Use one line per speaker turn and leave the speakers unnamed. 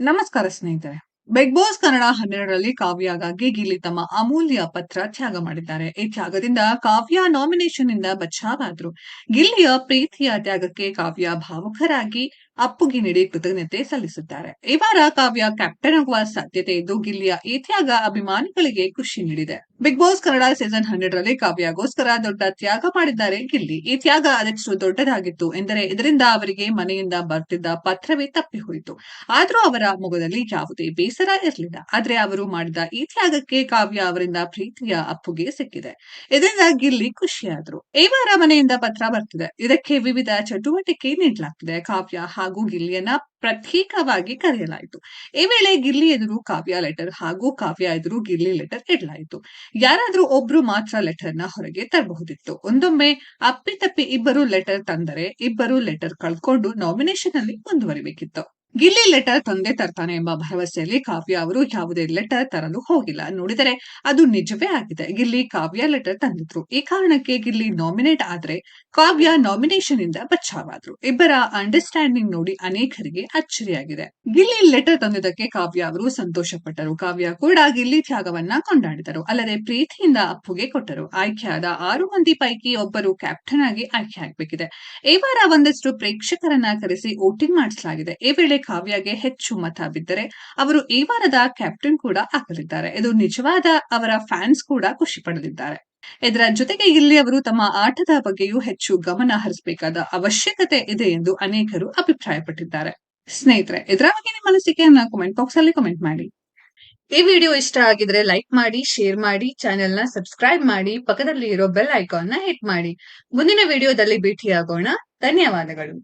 ನಮಸ್ಕಾರ ಸ್ನೇಹಿತರೆ. Big boss Kannada ಹನ್ನೆರಡರಲ್ಲಿ ಕಾವ್ಯಗಾಗಿ ಗಿಲ್ಲಿ ತಮ್ಮ ಅಮೂಲ್ಯ ಪತ್ರ ತ್ಯಾಗ ಮಾಡಿದ್ದಾರೆ. ಈ ತ್ಯಾಗದಿಂದ ಕಾವ್ಯ ನಾಮಿನೇಷನ್ ಇಂದ ಬಚಾವಾದ್ರು ಗಿಲ್ಲಿಯ ಪ್ರೀತಿಯ ತ್ಯಾಗಕ್ಕೆ ಕಾವ್ಯ ಭಾವುಕರಾಗಿ ಅಪ್ಪುಗೆ ನೀಡಿ ಕೃತಜ್ಞತೆ ಸಲ್ಲಿಸುತ್ತಾರೆ. ಈ ವಾರ ಕಾವ್ಯ ಕ್ಯಾಪ್ಟನ್ ಆಗುವ ಸಾಧ್ಯತೆ ಇದ್ದು ಗಿಲ್ಲಿಯ ಈ ತ್ಯಾಗ ಅಭಿಮಾನಿಗಳಿಗೆ ಖುಷಿ ನೀಡಿದೆ. Big Boss Kannada season hundred ರಲ್ಲಿ ಕಾವ್ಯಗೋಸ್ಕರ ದೊಡ್ಡ ತ್ಯಾಗ ಮಾಡಿದ್ದಾರೆ ಗಿಲ್ಲಿ. ಈ ತ್ಯಾಗ ಅದೆಷ್ಟು ದೊಡ್ಡದಾಗಿತ್ತು ಎಂದರೆ ಇದರಿಂದ ಅವರಿಗೆ ಮನೆಯಿಂದ ಬರ್ತಿದ್ದ ಪತ್ರವೇ ತಪ್ಪಿ ಹೋಯಿತು. ಆದ್ರೂ ಅವರ ಮುಖದಲ್ಲಿ ಯಾವುದೇ ಬೇಸರ ಇರಲಿಲ್ಲ. ಆದ್ರೆ ಅವರು ಮಾಡಿದ ಈ ತ್ಯಾಗಕ್ಕೆ ಕಾವ್ಯ ಅವರಿಂದ ಪ್ರೀತಿಯ ಅಪ್ಪುಗೆ ಸಿಕ್ಕಿದೆ. ಇದರಿಂದ ಗಿಲ್ಲಿ ಖುಷಿಯಾದ್ರು. ಈ ವಾರ ಮನೆಯಿಂದ ಪತ್ರ ಬರ್ತಿದೆ. ಇದಕ್ಕೆ ವಿವಿಧ ಚಟುವಟಿಕೆ ನೀಡಲಾಗ್ತಿದೆ. ಕಾವ್ಯ ಹಾಗೂ ಗಿಲ್ಲಿಯನ್ನ ಪ್ರತ್ಯೇಕವಾಗಿ ಕರೆಯಲಾಯಿತು. ಈ ವೇಳೆ ಗಿಲ್ಲಿ ಎದುರು ಕಾವ್ಯ ಲೆಟರ್ ಹಾಗೂ ಕಾವ್ಯ ಎದುರು ಗಿಲ್ಲಿ ಲೆಟರ್ ಇಡಲಾಯಿತು. ಯಾರಾದರೂ ಒಬ್ರು ಮಾತ್ರ ಲೆಟರ್ನ ಹೊರಗೆ ತರಬಹುದಿತ್ತು. ಒಂದೊಮ್ಮೆ ಅಪ್ಪಿತಪ್ಪಿ ಇಬ್ಬರು ಲೆಟರ್ ತಂದರೆ ಇಬ್ಬರು ಲೆಟರ್ ಕಳ್ಕೊಂಡು ನಾಮಿನೇಷನ್ ಅಲ್ಲಿ ಮುಂದುವರಿಬೇಕಿತ್ತು. ಗಿಲ್ಲಿ ಲೆಟರ್ ತಂದೆ ತರ್ತಾನೆ ಎಂಬ ಭರವಸೆಯಲ್ಲಿ ಕಾವ್ಯ ಅವರು ಯಾವುದೇ ಲೆಟರ್ ತರಲು ಹೋಗಿಲ್ಲ. ನೋಡಿದರೆ ಅದು ನಿಜವೇ ಆಗಿದೆ. ಗಿಲ್ಲಿ ಕಾವ್ಯ ಲೆಟರ್ ತಂದಿದ್ರು. ಈ ಕಾರಣಕ್ಕೆ ಗಿಲ್ಲಿ ನಾಮಿನೇಟ್ ಆದ್ರೆ ಕಾವ್ಯ ನಾಮಿನೇಷನ್ ಇಂದ ಬಚ್ಚಾವಾದ್ರು. ಇಬ್ಬರ ಅಂಡರ್ಸ್ಟ್ಯಾಂಡಿಂಗ್ ನೋಡಿ ಅನೇಕರಿಗೆ ಅಚ್ಚರಿಯಾಗಿದೆ. ಗಿಲ್ಲಿ ಲೆಟರ್ ತಂದಿದ್ದಕ್ಕೆ ಕಾವ್ಯ ಅವರು ಸಂತೋಷ ಪಟ್ಟರು ಕಾವ್ಯ ಕೂಡ ಗಿಲ್ಲಿ ತ್ಯಾಗವನ್ನ ಕೊಂಡಾಡಿದರು. ಅಲ್ಲದೆ ಪ್ರೀತಿಯಿಂದ ಅಪ್ಪುಗೆ ಕೊಟ್ಟರು. ಆಯ್ಕೆಯಾದ ಆರು ಮಂದಿ ಪೈಕಿ ಒಬ್ಬರು ಕ್ಯಾಪ್ಟನ್ ಆಗಿ ಆಯ್ಕೆ ಆಗಬೇಕಿದೆ. ಈ ವಾರ ಒಂದಷ್ಟು ಪ್ರೇಕ್ಷಕರನ್ನ ಕರೆಸಿ ವೋಟಿಂಗ್ ಮಾಡಿಸಲಾಗಿದೆ. ಈ ವೇಳೆ ಕಾವ್ಯಗೆ ಹೆಚ್ಚು ಮತ ಬಿದ್ದರೆ ಅವರು ಈ ವಾರದ ಕ್ಯಾಪ್ಟನ್ ಕೂಡ ಆಗಲಿದ್ದಾರೆ. ಇದು ನಿಜವಾದ ಅವರ ಫ್ಯಾನ್ಸ್ ಕೂಡ ಖುಷಿ ಪಡೆದಿದ್ದಾರೆ ಇದರ ಜೊತೆಗೆ ಇಲ್ಲಿ ಅವರು ತಮ್ಮ ಆಟದ ಬಗ್ಗೆಯೂ ಹೆಚ್ಚು ಗಮನ ಹರಿಸಬೇಕಾದ ಅವಶ್ಯಕತೆ ಇದೆ ಎಂದು ಅನೇಕರು ಅಭಿಪ್ರಾಯಪಟ್ಟಿದ್ದಾರೆ. ಸ್ನೇಹಿತರೆ, ಇದರ ಬಗ್ಗೆ ನಿಮ್ಮ ಅನಿಸಿಕೆಯನ್ನ ಕಮೆಂಟ್ ಬಾಕ್ಸ್ ಅಲ್ಲಿ ಕಮೆಂಟ್ ಮಾಡಿ. ಈ ವಿಡಿಯೋ ಇಷ್ಟ ಆಗಿದ್ರೆ ಲೈಕ್ ಮಾಡಿ ಶೇರ್ ಮಾಡಿ ಚಾನೆಲ್ನ ಸಬ್ಸ್ಕ್ರೈಬ್ ಮಾಡಿ ಪಕ್ಕದಲ್ಲಿ ಇರೋ ಬೆಲ್ ಐಕಾನ್ನ ಹಿಟ್ ಮಾಡಿ. ಮುಂದಿನ ವಿಡಿಯೋದಲ್ಲಿ ಭೇಟಿಯಾಗೋಣ. ಧನ್ಯವಾದಗಳು.